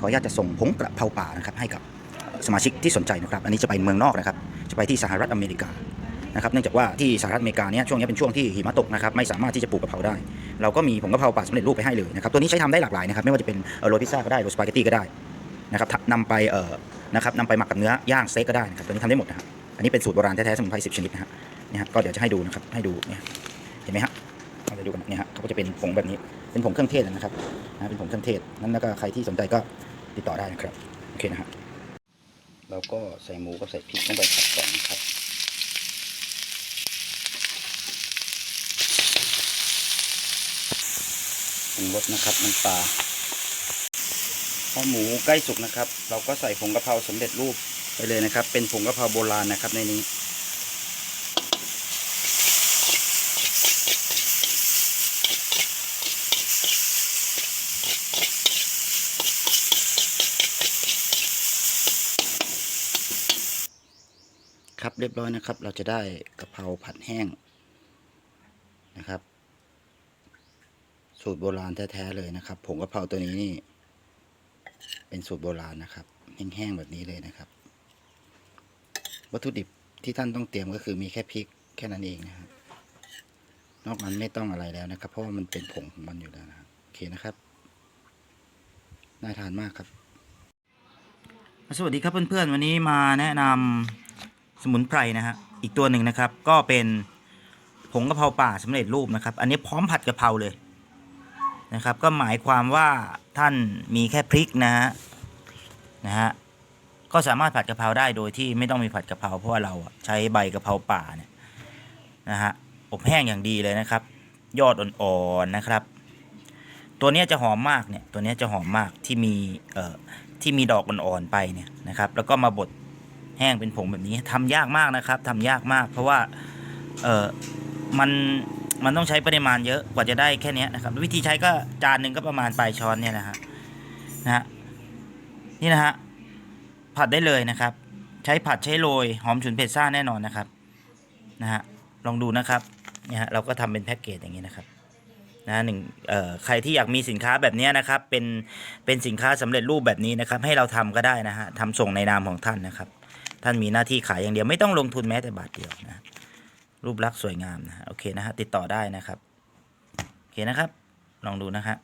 ขออนุญาตจะส่งผงกระเพราป่านะครับให้กับสมาชิกที่สนใจนะครับ อันนี้จะไปเมืองนอกนะครับ จะไปที่สหรัฐอเมริกานะครับเนื่องจากว่าที่สหรัฐอเมริกาเนี่ยช่วงนี้เป็นช่วงที่หิมะตกนะครับไม่สามารถที่จะปลูกกะเพราได้ เราก็มีผงกะเพราป่าสำเร็จรูปไปให้เลยนะครับตัวนี้ใช้ทำได้หลากหลายนะครับไม่ว่าจะเป็นโรยพิซซ่าก็ได้โรยสปาเกตตี้ก็ได้นะครับนำไปเอ่อนะครับนำไปหมักกับเนื้อย่างสเต็กก็ได้นะครับตัวนี้ทำได้หมดนะครับอันนี้เป็นสูตรโบราณแท้ๆสมุนไพร10ชนิดนะฮะเนี่ยฮะก็เดี๋ยวจะให้ดูนะครับให้ดูเนี่ยเห็นไหมฮะเราจะดูกันเนี่ยฮะเขาก็จะเป็นผงแบบนี้ เป็นผงเครื่องเทศนะครับนะเป็นผงเครื่องเทศนั้นแล้วก็ใครที่สนใจก็ติดต่อได้นะครับโอเคนะฮะเราก็ใส่หมูกับใส่พริกลงไปผัดก่อนนะครับปรุงรสนะครับน้ำปลาพอหมูใกล้สุกนะครับ เราก็ใส่ผงกะเพราสำเร็จรูปไปเลยนะครับ เป็นผงกะเพราโบราณนะครับในนี้ ครับเรียบร้อยนะครับ เราจะได้กะเพราผัดแห้งนะครับ สูตรโบราณแท้ๆเลยนะครับผงกะเพราตัวนี้นี่ เป็นสูตรโบราณนะครับ แห้งๆแบบนี้เลยนะครับ วัตถุดิบที่ท่านต้องเตรียมก็คือมีแค่พริกแค่นั้นเองนะครับนอกนั้นไม่ต้องอะไรแล้วนะครับ เพราะว่ามันเป็นผงของมันอยู่แล้วนะครับโอเคนะครับน่าทานมากครับ สวัสดีครับเพื่อนๆวันนี้มาแนะนำ สมุนไพรนะฮะอีกตัวหนึ่งนะครับ ก็เป็นผงกะเพราป่าสำเร็จรูปนะครับ อันนี้พร้อมผัดกะเพราเลยนะครับ ก็หมายความว่าท่านมีแค่พริกนะฮะนะฮะก็สามารถผัดกะเพราได้โดยที่ไม่ต้องมีผัดกะเพราเพราะว่าเราใช้ใบกะเพราป่าเนี่ยนะฮะอบแห้งอย่างดีเลยนะครับ ยอดอ่อนๆนะครับ ตัวนี้จะหอมมากเนี่ยตัวนี้จะหอมมากที่มีเอ่อที่มีดอกอ่อนๆไปเนี่ยนะครับ แล้วก็มาบด แห้งเป็นผงแบบนี้ทำยากมากนะครับทำยากมาก เพราะว่าเออมันมันต้องใช้ปริมาณเยอะกว่าจะได้แค่นี้นะครับ วิธีใช้ก็จานหนึ่งก็ประมาณปลายช้อนเนี่ยนะฮะนะฮะนี่นะฮะผัดได้เลยนะครับ ใช้ผัดใช้โรยหอมฉุนเผ็ดซ่าแน่นอนนะครับนะฮะลองดูนะครับเนี่ยฮะเราก็ทำเป็นแพ็กเกจอย่างนี้นะครับ นะหนึ่งใครที่อยากมีสินค้าแบบนี้นะครับ เป็นเป็นสินค้าสำเร็จรูปแบบนี้นะครับ ให้เราทำก็ได้นะฮะทำส่งในนามของท่านนะครับ ท่านมีหน้าที่ขายอย่างเดียวไม่ต้องลงทุนแม้แต่บาทเดียวนะรูปลักษณ์สวยงามนะฮะโอเคนะฮะติดต่อได้นะครับโอเคนะครับ ลองดูนะฮะ